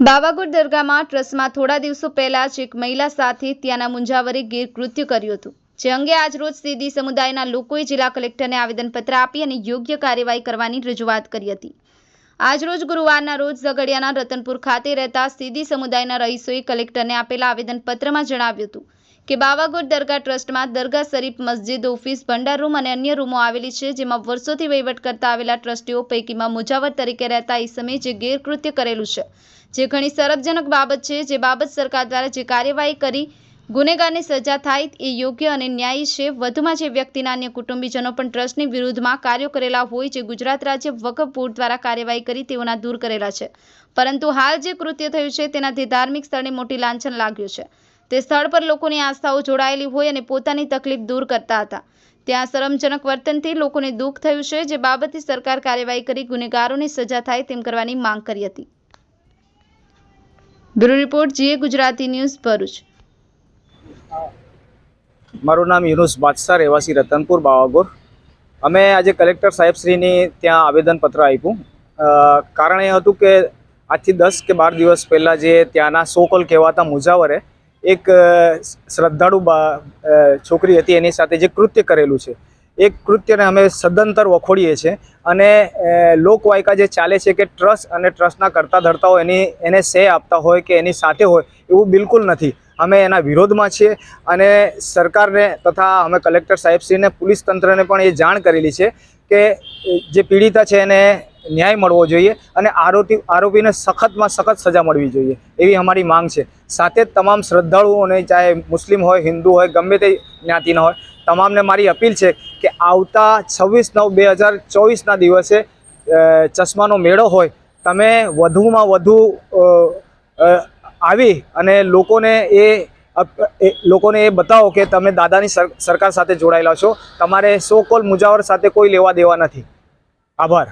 બાવાગુડ દરગાહમાં ટ્રસ્ટમાં થોડા દિવસો પહેલા જ એક મહિલા સાથે ત્યાંના મુંજાવરે ગીર કૃત્ય કર્યું હતું. જે અંગે આજરોજ સીધી સમુદાયના લોકોએ જિલ્લા કલેક્ટરને આવેદનપત્ર આપી અને યોગ્ય કાર્યવાહી કરવાની રજૂઆત કરી હતી. આજરોજ ગુરુવારના રોજ ઝઘડિયાના રતનપુર ખાતે રહેતા સીધી સમુદાયના રહીશોએ કલેક્ટરને આપેલા આવેદનપત્રમાં જણાવ્યું હતું કે બાવાગોટ દરગાહ ટ્રસ્ટમાં દરગાહ શરીફ, મસ્જિદ, ઓફિસ, ભંડાર રૂમ અને અન્ય રૂમો આવેલી છે, જેમાં વર્ષોથી વહીવટ કરતા આવેલા ટ્રસ્ટીઓ પૈકીમાં મુજાવર તરીકે રહેતા ઈસમે જે ગેરકૃત્ય કરેલું છે. જે ઘણી સરજનક બાબત છે, જે બાબત સરકાર દ્વારા જે કાર્યવાહી કરી, ગુનેગારની સજા થાય, એ યોગ્ય અને ન્યાયી છે. વધુમાં જે વ્યક્તિના અન્ય કુટુંબીજનો પણ ટ્રસ્ટની વિરુદ્ધમાં કાર્યો કરેલા હોય, જે ગુજરાત રાજ્ય વકફ બોર્ડ દ્વારા કાર્યવાહી કરી, તેઓના દૂર કરેલા છે. પરંતુ હાલ જે કૃત્ય થયું છે, તેનાથી ધાર્મિક સ્થળને મોટી લાંછન લાગ્યું છે. તે સ્થળ પર લોકોની આસ્થાઓ જોડાયેલી હોય અને પોતાની તકલીફ દૂર કરતા હતા. ત્યાં શરમજનક વર્તનથી લોકોને દુઃખ થયું છે, જે બાબતે સરકાર કાર્યવાહી કરી ગુનેગારોની સજા થાય તેમ કરવાની માંગ કરી હતી. બ્યુરો રિપોર્ટ, જીએ ગુજરાતી ન્યૂઝ, ભરૂચ. મારું નામ યુનુસ બાદશાહ, રહેવાસી રતનપુર, બાવાગોર. અમે આજે કલેક્ટર સાહેબશ્રીની ત્યાં આવેદનપત્ર આપ્યું. કારણ એ હતું કે આજથી દસ કે બાર દિવસ પહેલાં જે ત્યાંના સોકોલ કહેવાતા મુજાવરે એક શ્રદ્ધાળુ બા છોકરી હતી એની સાથે જે કૃત્ય કરેલું છે. એ કૃત્યને અમે સદંતર વખોડીએ છીએ અને લોકવાયકા જે ચાલે છે કે ટ્રસ્ટ અને ટ્રસ્ટના કરતા ધરતાઓ એની, એને સે આપતા હોય કે એની સાથે હોય એવું બિલકુલ નથી. અમે એના વિરોધમાં છીએ અને સરકારને તથા અમે કલેક્ટર સાહેબશ્રીને પોલીસ તંત્રને પણ એ જાણ કરેલી છે કે જે પીડિતા છે એને ન્યાય મળવો જોઈએ અને આરોપી આરોપીને સખતમાં સખત સજા મળવી જોઈએ એવી અમારી માંગ છે. સાથે જ તમામ શ્રદ્ધાળુઓને, ચાહે મુસ્લિમ હોય, હિન્દુ હોય, ગમે તે જ્ઞાતિના હોય, તમામને મારી અપીલ છે કે આવતા છવ્વીસ નવ બે હજાર ચોવીસના દિવસે ચશ્માનો મેળો હોય, તમે વધુમાં વધુ આવી અને લોકોને એ લોકોને એ બતાવો કે તમે દાદાની સર- સરકાર સાથે જોડાયેલા છો. તમારે સો કોલ મુજાવર સાથે કોઈ લેવા દેવા નથી. આભાર.